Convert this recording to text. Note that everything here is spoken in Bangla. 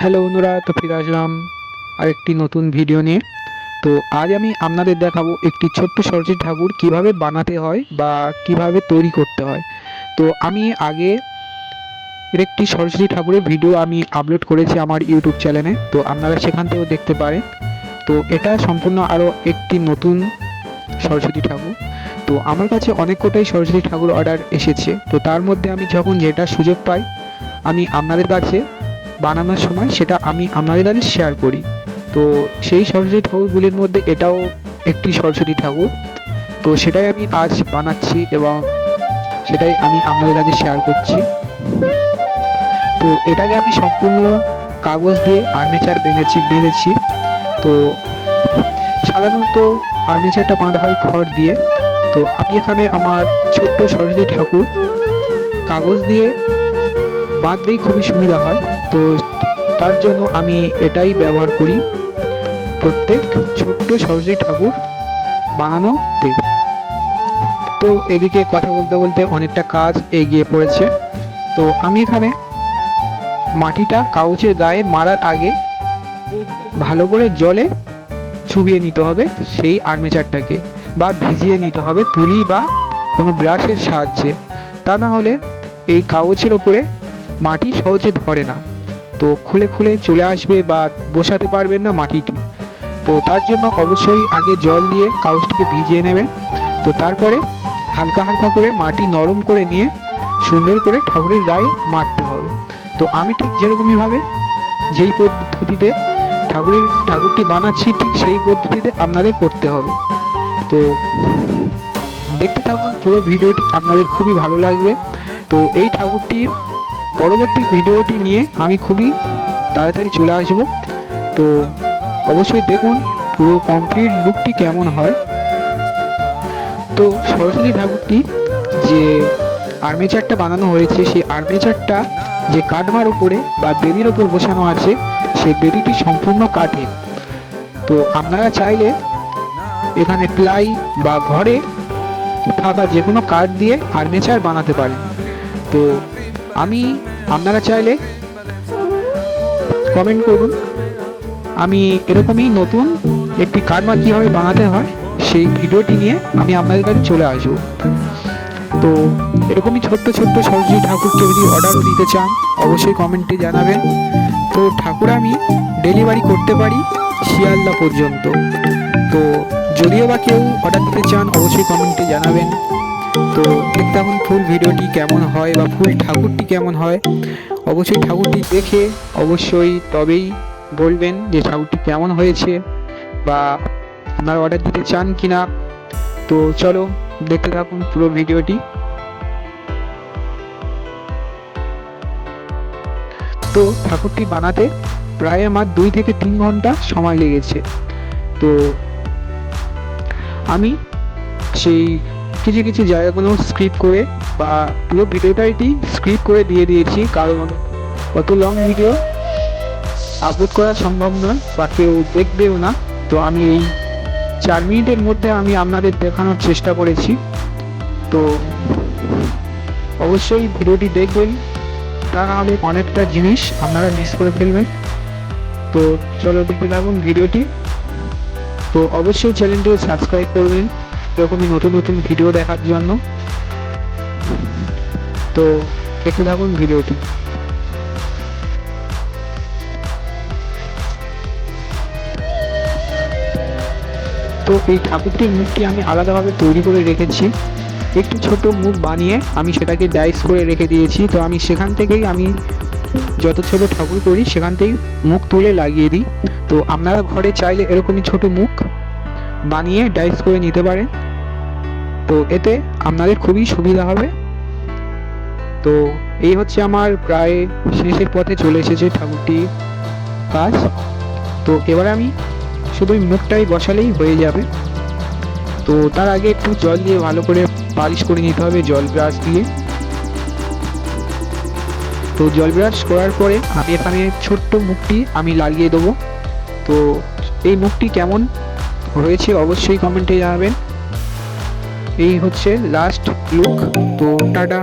হ্যালো বন্ধুরা, তো ফিরে আসলাম আরেকটি নতুন ভিডিও নিয়ে। তো আজ আমি আপনাদের দেখাবো একটি ছোট্ট সরস্বতী ঠাকুর কীভাবে বানাতে হয় বা কীভাবে তৈরি করতে হয়। তো আমি আগে একটি সরস্বতী ঠাকুরের ভিডিও আমি আপলোড করেছি আমার ইউটিউব চ্যানেলে তো আপনারা সেখান থেকেও দেখতে পারেন। তো এটা সম্পূর্ণ আরও একটি নতুন সরস্বতী ঠাকুর। তো আমার কাছে অনেক কটাই সরস্বতী ঠাকুর অর্ডার এসেছে। তো তার মধ্যে আমি যখন যেটা সুযোগ পাই, আমি আপনাদের কাছে বানানোর সময় সেটা আমি আপনাদের শেয়ার করি। তো সেই সরস্বতী ঠাকুরগুলির মধ্যে এটাও একটি সরস্বতী ঠাকুর। তো সেটাই আমি আজ বানাচ্ছি এবং সেটাই আমি আপনাদের কাছে শেয়ার করছি। তো এটাকে আমি সম্পূর্ণ কাগজ দিয়ে আর্মেচার বেঁধেছি বেঁধেছি। তো সাধারণত আর্মেচারটা বাঁধা হয় খড় দিয়ে। তো আমি এখানে আমার ছোট্ট সরস্বতী ঠাকুর কাগজ দিয়ে বাঁধলেই খুবই সুবিধা হয়। তো তার জন্য আমি এটাই ব্যবহার করি। প্রত্যেক ছোট্ট সরস্বতী ঠাকুর বানানোতে তো এদিকে কথা বলতে বলতে অনেকটা কাজ এগিয়ে পড়েছে। তো আমি এখানে মাটিটা কাউচের গায়ে মারার আগে ভালো করে জলে চুবিয়ে নিতে হবে সেই আর্মেচারটাকে বা ভিজিয়ে নিতে হবে তুলি বা কোনো ব্রাশের সাহায্যে। তা না হলে এই কাগজের ওপরে মাটি সহজে ধরে না। তো খুলে খুলে চলে আসবে বা বসাতে পারবেন না মাটিটি। তো তার জন্য অবশ্যই আগে জল দিয়ে কাগজটিকে ভিজিয়ে নেবেন। তো তারপরে হালকা হালকা করে মাটি নরম করে নিয়ে সুন্দর করে ঠাকুরের গায়ে মারতে হবে। তো আমি ঠিক যেরকমইভাবে যেই পদ্ধতিতে ঠাকুরের, ঠাকুরটি বানাচ্ছি, ঠিক সেই পদ্ধতিতে আপনাদের করতে হবে। তো দেখতে থাকুন, পুরো ভিডিওটি আপনাদের খুবই ভালো লাগবে। তো এই ঠাকুরটির পরবর্তী ভিডিওটি নিয়ে আমি খুবই তাড়াতাড়ি চলে আসব। তো অবশ্যই দেখুন পুরো কমপ্লিট লুকটি কেমন হয়। তো সরস্বতী ঠাকুরটি যে আর্মেচারটা বানানো হয়েছে, সেই আর্মেচারটা যে কাঠমার উপরে বা বেদির ওপর বসানো আছে সেই বেদিটি সম্পূর্ণ কাঠের তো আপনারা চাইলে এখানে প্লাই বা ঘরে থাকা যে কোনো কাঠ দিয়ে আর্মেচার বানাতে পারেন। তো আমি আপনারা চাইলে কমেন্ট করুন। আমি এরকমই নতুন একটি কারমা কীভাবে বানাতে হয়, সেই ভিডিওটি নিয়ে আমি আপনাদের কাছে চলে আসব। তো এরকমই ছোট্ট ছোট্ট সরস্বতী ঠাকুরকে যদি অর্ডারও দিতে চান, অবশ্যই কমেন্টে জানাবেন। তো ঠাকুর আমি ডেলিভারি করতে পারি শিয়ালদা পর্যন্ত। তো যদিও বা কেউ অর্ডার দিতে চান, অবশ্যই কমেন্টে জানাবেন। তো দেখতে এখন ফুল ভিডিওটি কেমন হয় বা ফুল ঠাকুরটি কেমন হয়। অবশ্যই ঠাকুরটি দেখে, অবশ্যই তবেই বলবেন যে ঠাকুরটি কেমন হয়েছে বা আপনারা অর্ডার দিতে চান কি না তো চলো দেখতে থাকুন পুরো ভিডিওটি। তো ঠাকুরটি বানাতে প্রায় আমার দুই থেকে তিন ঘণ্টা সময় লেগেছে। তো আমি সেই কিছু কিছু জায়গাগুলো স্ক্রিপ্ট করে বা পুরো ভিডিওটাই স্ক্রিপ্ট করে দিয়ে দিয়েছি, কারণ অত লং ভিডিও আপলোড করা সম্ভব নয় বা কেউ দেখবেও না। তো আমি এই চার মিনিটের মধ্যে আমি আপনাদের দেখানোর চেষ্টা করেছি। তো অবশ্যই ভিডিওটি দেখবেন। তা নাহলে অনেকটা জিনিস আপনারা মিস করে ফেলবেন। তো চলো দেখতে থাকুন ভিডিওটি। তো অবশ্যই চ্যানেলটি সাবস্ক্রাইব করবেন। এরকমই নতুন নতুন ভিডিও দেখার জন্য। তো দেখতে থাকুন ভিডিওটি তো এই ঠাকুরটির মুখটি আমি আলাদাভাবে তৈরি করে রেখেছি। একটি ছোট মুখ বানিয়ে আমি সেটাকে ডাইস করে রেখে দিয়েছি। তো আমি সেখান থেকেই আমি যত ছোট ঠাকুর করি, সেখান থেকেই মুখ তুলে লাগিয়ে দিই। তো আপনারা ঘরে চাইলে এরকমই ছোট মুখ বানিয়ে ডাইস করে নিতে পারেন তো এতে আপনাদের খুবই সুবিধা হবে। তো এই হচ্ছে আমার প্রায় শেষের পথে চলে এসেছে ঠাকুরটি কাজ। তো এবার আমি শুধু মুখটাই বসালেই হয়ে যাবে। তো তার আগে একটু জল দিয়ে ভালো করে পালিশ করে নিতে হবে জল ব্রাশ দিয়ে। তো জল ব্রাশ করার পরে আমি এখানে ছোট্ট মুখটি আমি লাগিয়ে দেবো। তো এই মুখটি কেমন হয়েছে অবশ্যই কমেন্টে জানাবেন। এই হচ্ছে লাস্ট লুক তো টাটা।